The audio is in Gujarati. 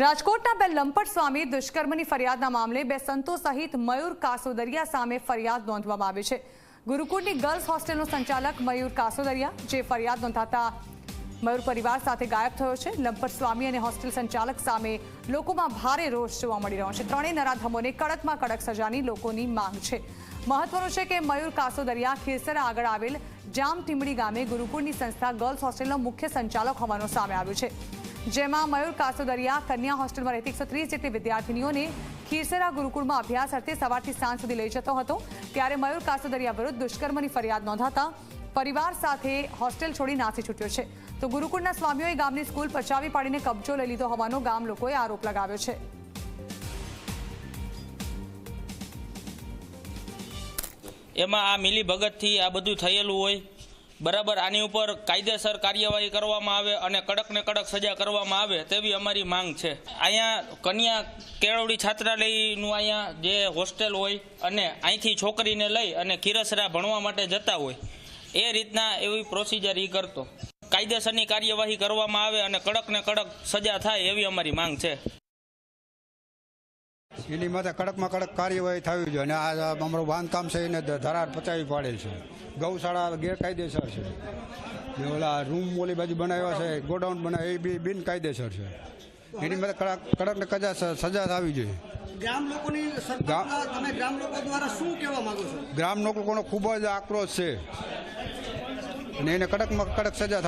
રાજકોટના બે લંપટ સ્વામી દુષ્કર્મની ફરિયાદના મામલે બે સંતો સહિત મયુર કાસોદરિયા સામે ફરિયાદ નોંધવામાં આવી છે. ગુરુકુળની ગર્લ્સ હોસ્ટેલનો સંચાલક મયુર કાસોદરિયા, જે ફરિયાદ નોંધાતા મયુર પરિવાર સાથે ગાયબ થયો છે. લંપટ સ્વામી અને હોસ્ટેલ સંચાલક સામે લોકોમાં ભારે રોષ જોવા મળી રહ્યો છે. ત્રણેય નરાધમોને કડકમાં કડક સજાની લોકોની માંગ છે. મહત્વનું છે કે મયુર કાસોદરિયા ખેસરા આગળ આવેલ જામ ટીમડી ગામે ગુરુકુળની સંસ્થા ગર્લ્સ હોસ્ટેલનો મુખ્ય સંચાલક હોવાનું સામે આવ્યું છે. જેમાં મયુર કાસોદરિયા કન્યા હોસ્ટેલમાં રહેતી એકસો જેટલી વિદ્યાર્થીનીઓને ખીરસરા ગુરુકુળમાં અભ્યાસ અર્થે સવારથી સાંજ સુધી લઈ જતો હતો. ત્યારે મયુર કાસોદરિયા વિરુદ્ધ દુષ્કર્મની ફરિયાદ નોંધાતા પરિવાર સાથે હોસ્ટેલ છોડી નાસી છૂટ્યો છે. તો ગુરુકુળના સ્વામીઓએ ગામની સ્કૂલ પચાવી પાડીને કબજો લઈ લીધો હોવાનો ગામ લોકોએ આરોપ લગાવ્યો છે. એમાં આ મિલી ભગતથી આ બધું થયેલું હોય બરાબર, આની ઉપર કાયદેસર કાર્યવાહી કરવામાં આવે અને કડક ને કડક સજા કરવામાં આવે તેવી અમારી માંગ છે. અહીંયા કન્યા કેળવડી છાત્રાલયનું અહીંયા જે હોસ્ટેલ હોય અને અહીંથી છોકરીને લઈ અને ખીરસરા ભણવા માટે જતા હોય, એ રીતના એવી પ્રોસિજર એ કરતો. કાયદેસરની કાર્યવાહી કરવામાં આવે અને કડક ને કડક સજા થાય એવી અમારી માંગ છે. એની માથે કડકમાં કડક કાર્યવાહી થવી જોઈએ. અને આ અમારું બાંધકામ છે એને ધરાર પચાવી પાડેલ છે. ગૌશાળા ગેરકાયદેસર છે. ને ઓલા રૂમ ઓલી બાજુ બનાવ્યા છે ગોડાઉન બનાવ્યા એ બી બિનકાયદેસર છે. એની માથે કડક કડક ને કજા સજા થવી જોઈએ. ગ્રામ લોકોની તમે ગ્રામ લોકો દ્વારા શું કહેવા માંગો છો? ગ્રામ લોકોનો ખૂબ જ આક્રોશ છે. અને એને કડકમાં કડક સજા